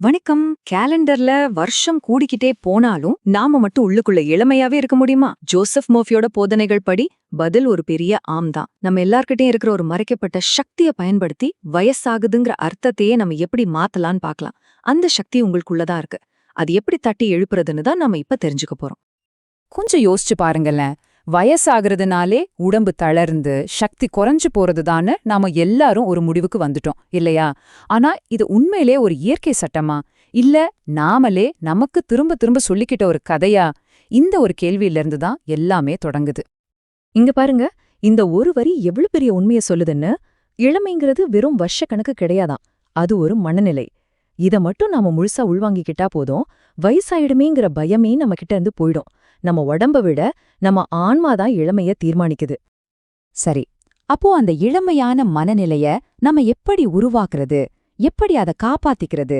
வணக்கம். கேலண்டர்ல வருஷம் கூடிக்கிட்டே போனாலும் நாம மட்டும் உள்ளுக்குள்ள இளமையாவே இருக்க முடியுமா? ஜோசப் மோஃபியோட போதனைகள் படி பதில் ஒரு பெரிய ஆம் தான். நம்ம எல்லார்கிட்டயும் இருக்கிற ஒரு மறைக்கப்பட்ட சக்தியை பயன்படுத்தி வயசாகுதுங்கிற அர்த்தத்தையே நம்ம எப்படி மாத்தலாம்னு பார்க்கலாம். அந்த சக்தி உங்களுக்குள்ளதான் இருக்கு. அது எப்படி தட்டி எழுப்புறதுன்னு தான் நம்ம இப்ப தெரிஞ்சுக்க போறோம். கொஞ்சம் யோசிச்சு பாருங்களேன். வயசாகிறதுனாலே உடம்பு தளர்ந்து சக்தி குறைஞ்சு போறதுதான்னு நாம எல்லாரும் ஒரு முடிவுக்கு வந்துட்டோம் இல்லையா? ஆனா இது உண்மையிலே ஒரு இயற்கை சட்டமா? இல்ல நாமளே நமக்கு திரும்ப திரும்ப சொல்லிக்கிட்ட ஒரு கதையா? இந்த ஒரு கேள்வியிலிருந்து தான் எல்லாமே தொடங்குது. இங்க பாருங்க இந்த ஒரு வரி எவ்வளவு பெரிய உண்மையை சொல்லுதுன்னு இளமைங்கிறது வெறும் வருஷ கணக்கு கிடையாதாம் அது ஒரு மனநிலை. இத மட்டும் நாம முழுசா உள்வாங்கிக்கிட்டா போதும் வயசாயிடுமேங்கிற பயமே நம்ம கிட்ட இருந்து போயிடும். நம்ம உடம்ப விட நம்ம ஆன்மாதான் இளமைய தீர்மானிக்குது. சரி அப்போ அந்த இளமையான மனநிலைய நம்ம எப்படி உருவாக்குறது? எப்படி அதை காப்பாத்திக்கிறது?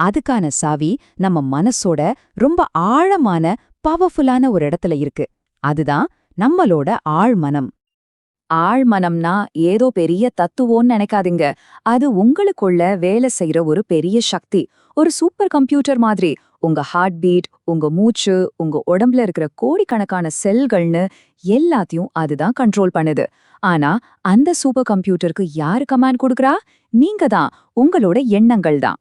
அதுக்கான சாவி நம்ம மனசோட ரொம்ப ஆழமான பவர்ஃபுல்லான ஒரு இடத்துல இருக்கு. அதுதான் நம்மளோட ஆழ்மனம். ஆழ்மனம்னா ஏதோ பெரிய தத்துவோன்னு நினைக்காதீங்க. அது உங்களுக்குள்ள வேலை செய்யற ஒரு பெரிய சக்தி. ஒரு சூப்பர் கம்ப்யூட்டர் மாதிரி உங்க ஹார்ட் பீட் உங்க மூச்சு உங்க உடம்புல இருக்கிற கோடிக்கணக்கான செல்கள்னு எல்லாத்தையும் அதுதான் கண்ட்ரோல் பண்ணுது. ஆனா அந்த சூப்பர் கம்ப்யூட்டருக்கு யாரு கமாண்ட் கொடுக்குறா? நீங்க தான். உங்களோட எண்ணங்கள் தான்.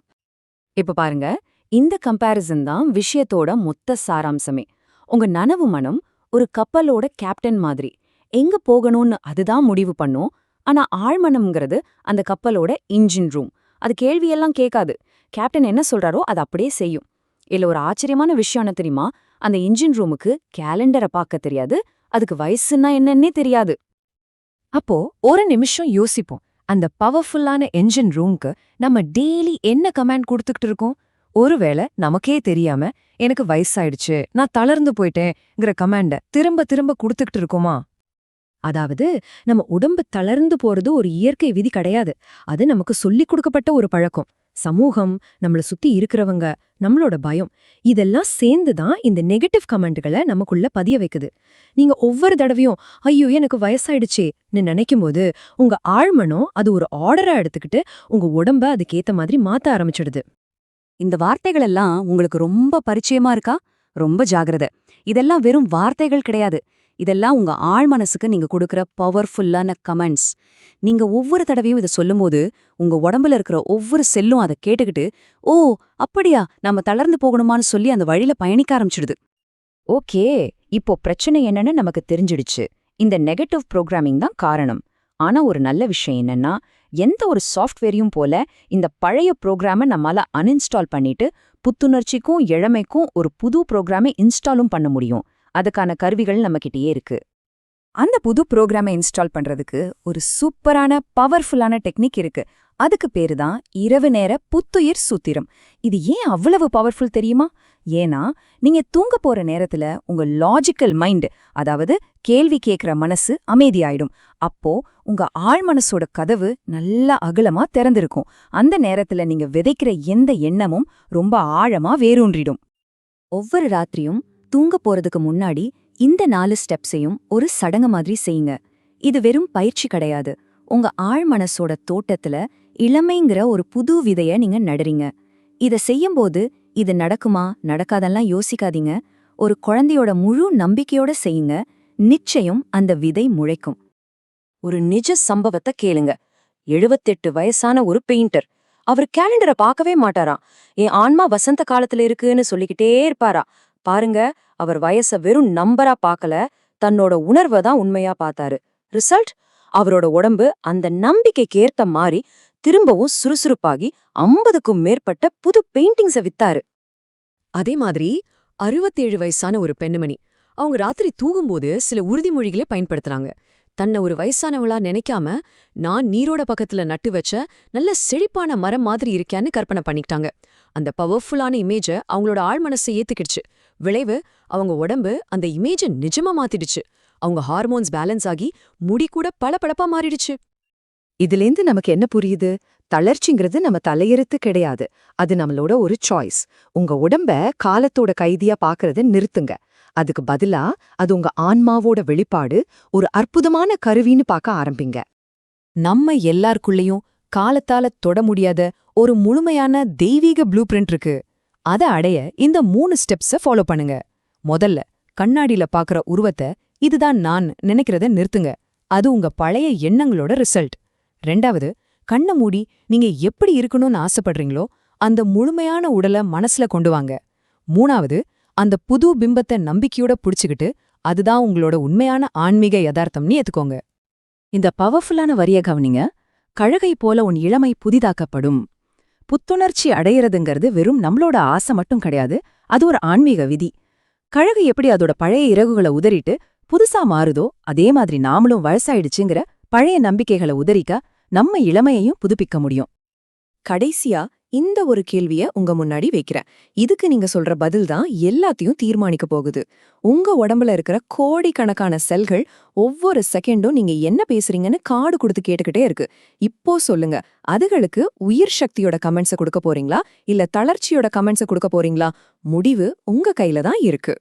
இப்ப பாருங்க. இந்த கம்பேரிசன் தான் விஷயத்தோட மொத்த சாராம்சமே. உங்க நனவு மனம் ஒரு கப்பலோட கேப்டன் மாதிரி. எங்க போகணும்னு அதுதான் முடிவு பண்ணும். ஆனா ஆழ்மனம்ங்கிறது அந்த கப்பலோட இன்ஜின் ரூம் அது கேள்வியெல்லாம் கேட்காது. கேப்டன் என்ன சொல்றாரோ அது அப்படியே செய்யும். இல்ல ஒரு ஆச்சரியமான விஷயம் என்ன தெரியுமா? அந்த இன்ஜின் ரூமுக்கு கேலண்டரை பார்க்க தெரியாது. அதுக்கு வயசுன்னா என்னன்னே தெரியாது. அப்போ ஒரு நிமிஷம் யோசிப்போம். அந்த பவர்ஃபுல்லான என்ஜின் ரூம்க்கு நம்ம டெய்லி என்ன கமாண்ட் கொடுத்துக்கிட்டு இருக்கோம்? ஒருவேளை நமக்கே தெரியாம எனக்கு வயசாயிடுச்சு நான் தளர்ந்து போயிட்டேங்கிற கமாண்ட திரும்ப திரும்ப கொடுத்துக்கிட்டு இருக்கோமா? அதாவது நம்ம உடம்பு தளர்ந்து போறது ஒரு இயற்கை விதி கிடையாது. அது நமக்கு சொல்லிக் கொடுக்கப்பட்ட ஒரு பழக்கம். சமூகம் நம்மள சுத்தி இருக்கிறவங்க நம்மளோட பயம் இதெல்லாம் சேர்ந்து தான் இந்த நெகட்டிவ் கமெண்ட்களை நமக்குள்ள பதிய வைக்குது. நீங்க ஒவ்வொரு தடவையும் ஐயோ எனக்கு வயசாயிடுச்சேன்னு நினைக்கும்போது உங்க ஆழ்மனம் அது ஒரு ஆர்டரா எடுத்துக்கிட்டு உங்க உடம்ப அதுக்கேத்த மாதிரி மாத்த ஆரம்பிச்சிடுது. இந்த வார்த்தைகள் எல்லாம் உங்களுக்கு ரொம்ப பரிச்சயமா இருக்கா? ரொம்ப ஜாகிரதை. இதெல்லாம் வெறும் வார்த்தைகள் கிடையாது. இதெல்லாம் உங்க ஆழ் மனசுக்கு நீங்க கொடுக்குற பவர்ஃபுல்லான கமெண்ட்ஸ் நீங்க ஒவ்வொரு தடவையும் இதை சொல்லும்போது உங்க உடம்புல இருக்கிற ஒவ்வொரு செல்லும் அதை கேட்டுக்கிட்டு ஓ அப்படியா நம்ம தளர்ந்து போகணுமான்னு சொல்லி அந்த வழியில பயணிக்க ஆரம்பிச்சிடுது. ஓகே இப்போ பிரச்சனை என்னன்னு நமக்கு தெரிஞ்சிடுச்சு. இந்த நெகட்டிவ் ப்ரோக்ராமிங் தான் காரணம். ஆனா ஒரு நல்ல விஷயம் என்னன்னா எந்த ஒரு சாஃப்ட்வேரையும் போல இந்த பழைய ப்ரோக்ராமை நம்மால அன்இன்ஸ்டால் பண்ணிட்டு புத்துணர்ச்சிக்கும் இளமைக்கும் ஒரு புது ப்ரோக்ராமை இன்ஸ்டாலும் பண்ண முடியும். அதுக்கான கருவிகள் நம்மகிட்டயே இருக்கு. அந்த புது ப்ரோக்ராமை இன்ஸ்டால் பண்றதுக்கு ஒரு சூப்பரான பவர்ஃபுல்லான டெக்னிக் இருக்கு. அதுக்கு பேரு தான் இரவு நேர புத்துயிர் சூத்திரம். இது ஏன் அவ்வளவு பவர்ஃபுல் தெரியுமா? ஏன்னா நீங்க தூங்க போற நேரத்துல உங்க லாஜிக்கல் மைண்ட் அதாவது கேள்வி கேட்கிற மனசு அமைதியாயிடும். அப்போ உங்க ஆள் மனசோட கதவு நல்லா அகலமா திறந்திருக்கும். அந்த நேரத்துல நீங்க விதைக்கிற எந்த எண்ணமும் ரொம்ப ஆழமா வேரூன்றிடும். ஒவ்வொரு ராத்திரியும் தூங்க போறதுக்கு முன்னாடி இந்த நாலு ஸ்டெப்ஸையும் ஒரு சடங்கு மாதிரி செய்யுங்க. இது வெறும் பயிற்சி கிடையாது. உங்க ஆழ் மனசோட தோட்டத்துல இளமைங்கிற ஒரு புது விதைய நீங்க நடுறீங்க. இத செய்யும்போது இது நடக்குமா நடக்காதெல்லாம் யோசிக்காதீங்க. ஒரு குழந்தையோட முழு நம்பிக்கையோட செய்யுங்க. நிச்சயம் அந்த விதை முளைக்கும். ஒரு நிஜ சம்பவத்தை கேளுங்க. எழுபத்தெட்டு வயசான ஒரு பெயிண்டர். அவர் கேலண்டரை பார்க்கவே மாட்டாராம். என் ஆன்மா வசந்த காலத்துல இருக்குன்னு சொல்லிக்கிட்டே இருப்பாரா? பாருங்க அவர் வயச வெறும் நம்பரா பார்க்கல தன்னோட உணர்வை தான் உண்மையா பார்த்தாரு. ரிசல்ட்? அவரோட உடம்பு அந்த நம்பிக்கைக்கு ஏற்ற மாதிரி திரும்பவும் சுறுசுறுப்பாகி ஐம்பதுக்கும் மேற்பட்ட புது பெயிண்டிங்ஸ வித்தாரு. அதே மாதிரி அறுபத்தேழு வயசான ஒரு பெண்ணுமணி அவங்க ராத்திரி தூங்கும்போது சில உறுதிமொழிகளை பயன்படுத்துறாங்க. தன்னை ஒரு வயசானவளா நினைக்காம நான் நீரோட பக்கத்துல நட்டு வச்ச நல்ல செழிப்பான மரம் மாதிரி இருக்கேன்னு கற்பனை பண்ணிக்கிட்டாங்க. அந்த பவர்ஃபுல்லான இமேஜ அவங்களோட ஆழ்மனசை ஏத்துக்கிடுச்சு. விளைவு அவங்க உடம்பு அந்த இமேஜ நிஜமா மாத்திடுச்சு. அவங்க ஹார்மோன்ஸ் பேலன்ஸ் ஆகி முடி கூட பளபளப்பா மாறிடுச்சு. இதுலேருந்து நமக்கு என்ன புரியுது? தளர்ச்சிங்கிறது நம்ம தலையெழுத்து கிடையாது. அது நம்மளோட ஒரு சாய்ஸ் உங்க உடம்ப காலத்தோட கைதியா பாக்குறத நிறுத்துங்க. அதுக்கு பதிலா அது உங்க ஆன்மாவோட வெளிப்பாடு ஒரு அற்புதமான கருவின்னு பார்க்க ஆரம்பிங்க. நம்ம எல்லாருக்குள்ளேயும் காலத்தால தொட முடியாத ஒரு முழுமையான தெய்வீக ப்ளூ பிரிண்ட் இருக்கு. அத அடைய இந்த மூணு ஸ்டெப்ஸ ஃபாலோ பண்ணுங்க. முதல்ல கண்ணாடியில பாக்குற உருவத்தை இதுதான் நான் நினைக்கிறத நிறுத்துங்க. அது உங்க பழைய எண்ணங்களோட ரிசல்ட். ரெண்டாவது கண்ணை மூடி நீங்க எப்படி இருக்கணும்னு ஆசைப்படுறீங்களோ அந்த முழுமையான உடலை மனசுல கொண்டு வாங்க. மூணாவது அந்த புது பிம்பத்தை நம்பிக்கையோட புடிச்சுக்கிட்டு அதுதான் உங்களோட உண்மையான ஆன்மீக யதார்த்தம்னு ஏத்துக்கோங்க. இந்த பவர்ஃபுல்லான வரிய கவனிங்க. கழகை போல உன் இளமை புதிதாக்கப்படும். புத்துணர்ச்சி அடையிறதுங்கிறது வெறும் நம்மளோட ஆசை மட்டும் கிடையாது. அது ஒரு ஆன்மீக விதி. கழகு எப்படி அதோட பழைய இறகுகளை உதறிட்டு புதுசா மாறுதோ அதே மாதிரி நாமளும் வயசாயிடுச்சுங்கிற பழைய நம்பிக்கைகளை உதறிக்க நம்ம இளமையையும் புதுப்பிக்க முடியும். கடைசியா இந்த ஒரு கேள்விய உங்க முன்னாடி வைக்கிறேன். இதுக்கு நீங்க சொல்ற பதில் தான் எல்லாத்தையும் தீர்மானிக்க போகுது. உங்க உடம்புல இருக்கிற கோடிக்கணக்கான செல்கள் ஒவ்வொரு செகண்டும் நீங்க என்ன பேசுறீங்கன்னு காடு கொடுத்து கேட்டுக்கிட்டே இருக்கு. இப்போ சொல்லுங்க அதுகளுக்கு உயிர் சக்தியோட கமெண்ட்ஸை கொடுக்க போறீங்களா? இல்ல தளர்ச்சியோட கமெண்ட்ஸை கொடுக்க போறீங்களா? முடிவு உங்க கையில தான் இருக்கு.